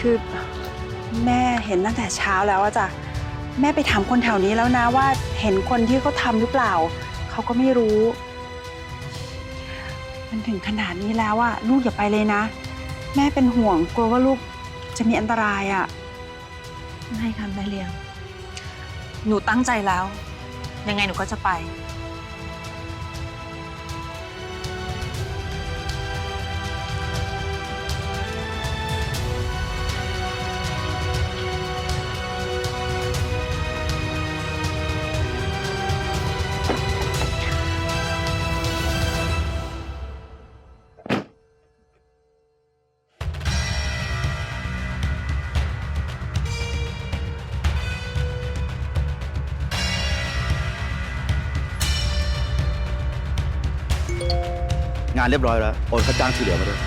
คือแม่เห็นตั้งแต่เช้าแล้วอะจ้ะแม่ไปถามคนแถวนี้แล้วนะว่าเห็นคนที่เขาทำหรือเปล่า เขาก็ไม่รู้ มันถึงขนาดนี้แล้วอะลูกอย่าไปเลยนะ แม่เป็นห่วงกลัวว่าลูกจะมีอันตรายอะไม่ค่ะแม่เลี้ยง หนูตั้งใจแล้ว ยังไงหนูก็จะไป งานเรียบร้อยแล้ว โอนค่าจ้างที่เหลือมาด้วย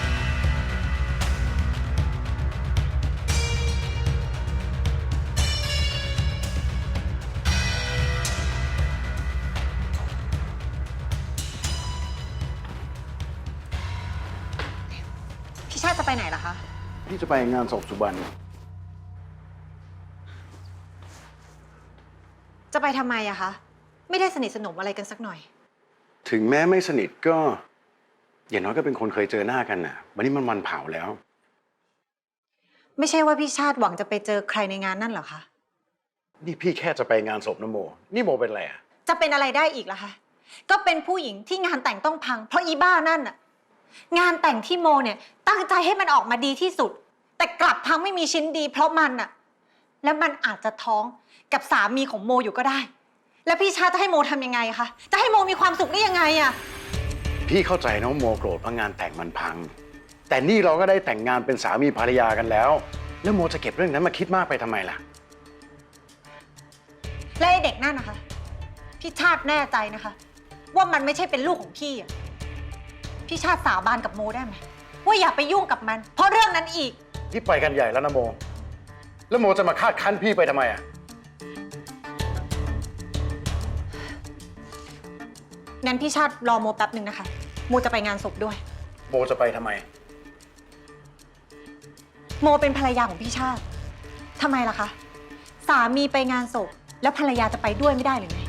พี่ชาติจะไปไหนล่ะคะ พี่จะไปงานศพสุบัน จะไปทำไมอะคะ ไม่ได้สนิทสนมอะไรกันสักหน่อย ถึงแม้ไม่สนิทก็ อย่างน้อยก็เป็นคนเคยเจอหน้ากันน่ะ วันนี้มันวันเผาแล้ว ไม่ใช่ว่าพี่ชาติหวังจะไปเจอใครในงานนั่นเหรอคะ นี่พี่แค่จะไปงานศพนะโม นี่โมเป็นอะไรอะจะเป็นอะไรได้อีกล่ะคะ ก็เป็นผู้หญิงที่งานแต่งต้องพัง เพราะอีบ้านั่นน่ะ งานแต่งที่โมเนี่ย ตั้งใจให้มันออกมาดีที่สุด แต่กลับพังไม่มีชิ้นดี เพราะมันน่ะ แล้วมันอาจจะท้องกับสามีของโมอยู่ก็ได้ แล้วพี่ชาติจะให้โมทำยังไงคะ จะให้โมมีความสุขได้ยังไงอะ พี่เข้าใจนะว่าโมโกรธเพราะงานแต่งมันพัง แต่นี่เราก็ได้แต่งงานเป็นสามีภรรยากันแล้ว แล้วโมจะเก็บเรื่องนั้นมาคิดมากไปทำไมล่ะ และไอ้เด็กนั่นนะคะ พี่ชาติแน่ใจนะคะ ว่ามันไม่ใช่เป็นลูกของพี่อะพี่ชาติสาบานกับโมได้ไหมว่าอย่าไปยุ่งกับมัน เพราะเรื่องนั้นอีก พี่ไปกันใหญ่แล้วนะโม แล้วโมจะมาคาดคั้นพี่ไปทำไมอะ งั้นพี่ชาติรอโมแป๊บหนึ่งนะคะ โมจะไปงานศพด้วยโมจะไปทำไม โมเป็นภรรยาของพี่ชาติทำไมล่ะคะ สามีไปงานศพแล้วภรรยาจะไปด้วยไม่ได้หรือไง